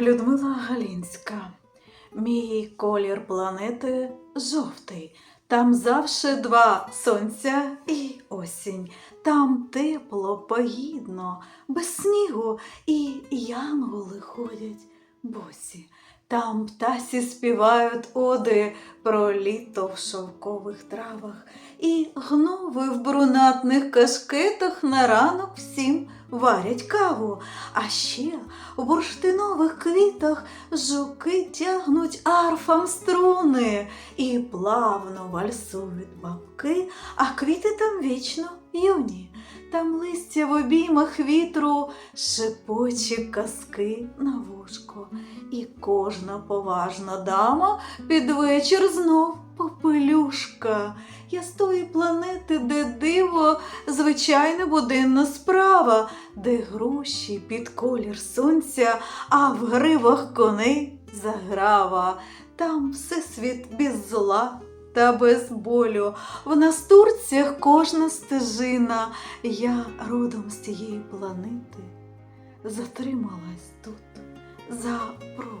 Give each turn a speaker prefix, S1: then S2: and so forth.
S1: Людмила Галінська. Мій колір планети жовтий. Там завше два сонця і осінь. Там тепло, погідно, без снігу і янголи ходять босі. Там птасі співають оди про літо в шовкових травах, і гнови в брунатних кашкетах на ранок всім варять каву. А ще у бурштинових квітах жуки тягнуть арфам струни і плавно вальсують бабки, а квіти там вічно юні. Там листя в обіймах вітру шепоче казки на вушко. І кожна поважна дама під вечір знов попелюшка. Я з тої планети, де диво, звичайна буденна справа, де груші під колір сонця, а в гривах коней заграва. Там всесвіт без зла та без болю. В настурцях кожна стежина. Я родом з тієї планети затрималась тут за провою.